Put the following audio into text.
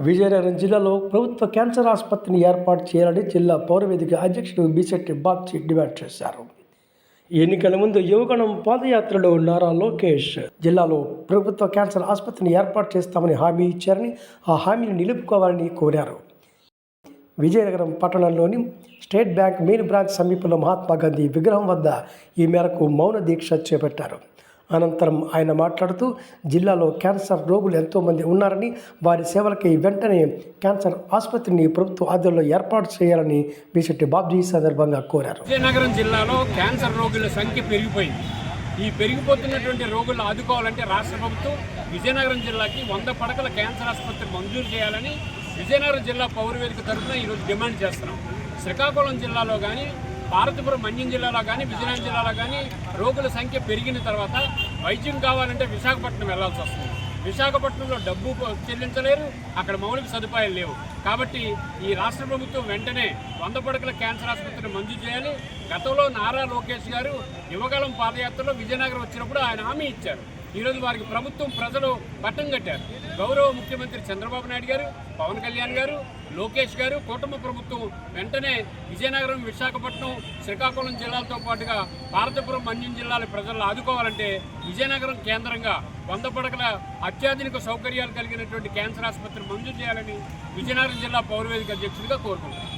విజయనగరం జిల్లాలో ప్రభుత్వ క్యాన్సర్ ఆసుపత్రిని ఏర్పాటు చేయాలని జిల్లా పౌరవేదిక అధ్యక్షుడు బిసెట్టి బాబ్జీ డిమాండ్ చేశారు. ఎన్నికల ముందు యువగణం పాదయాత్రలో నారా లోకేష్ జిల్లాలో ప్రభుత్వ క్యాన్సర్ ఆసుపత్రిని ఏర్పాటు చేస్తామని హామీ ఇచ్చారని ఆ హామీని నిలుపుకోవాలని కోరారు. విజయనగరం పట్టణంలోని స్టేట్ బ్యాంక్ మెయిన్ బ్రాంచ్ సమీపంలో మహాత్మా గాంధీ విగ్రహం వద్ద ఈ మేరకు మౌన దీక్ష చేపట్టారు. అనంతరం ఆయన మాట్లాడుతూ జిల్లాలో క్యాన్సర్ రోగులు ఎంతోమంది ఉన్నారని వారి సేవలకి వెంటనే క్యాన్సర్ ఆసుపత్రిని ప్రభుత్వ ఆధ్వర్యంలో ఏర్పాటు చేయాలని బీసెట్టి బాబ్జీ సందర్భంగా కోరారు. విజయనగరం జిల్లాలో క్యాన్సర్ రోగుల సంఖ్య పెరిగిపోయింది. ఈ పెరిగిపోతున్నటువంటి రోగులను ఆదుకోవాలంటే రాష్ట్ర ప్రభుత్వం విజయనగరం జిల్లాకి వంద పడకల క్యాన్సర్ ఆసుపత్రి మంజూరు చేయాలని విజయనగరం జిల్లా పౌరవేదిక తరఫున ఈరోజు డిమాండ్ చేస్తున్నాం. శ్రీకాకుళం జిల్లాలో కానీ భారతపురం మన్యం జిల్లాలో కానీ విజయనగరం జిల్లాలో కానీ రోగుల సంఖ్య పెరిగిన తర్వాత వైద్యం కావాలంటే విశాఖపట్నం వెళ్ళాల్సి వస్తుంది. విశాఖపట్నంలో డబ్బు చెల్లించలేరు అక్కడ మౌలిక సదుపాయాలు లేవు. కాబట్టి ఈ రాష్ట్ర ప్రభుత్వం వెంటనే వంద పడకల క్యాన్సర్ ఆసుపత్రిని మంజూరు చేయాలి. గతంలో నారా లోకేష్ గారు యువకాలం పాదయాత్రలో విజయనగరం వచ్చినప్పుడు ఆయన హామీ ఇచ్చారు. ఈరోజు వారికి ప్రభుత్వం ప్రజలు పట్టం కట్టారు. గౌరవ ముఖ్యమంత్రి చంద్రబాబు నాయుడు గారు పవన్ కళ్యాణ్ గారు లోకేష్ గారు కుటుంబ ప్రభుత్వం వెంటనే విజయనగరం విశాఖపట్నం శ్రీకాకుళం జిల్లాలతో పాటుగా భారతపురం మన్యం జిల్లాల ప్రజలను ఆదుకోవాలంటే విజయనగరం కేంద్రంగా వంద పడకల అత్యాధునిక సౌకర్యాలు కలిగినటువంటి క్యాన్సర్ ఆసుపత్రి మంజూరు చేయాలని విజయనగరం జిల్లా పౌరవేదిక అధ్యక్షుడిగా కోరుకుంటున్నాను.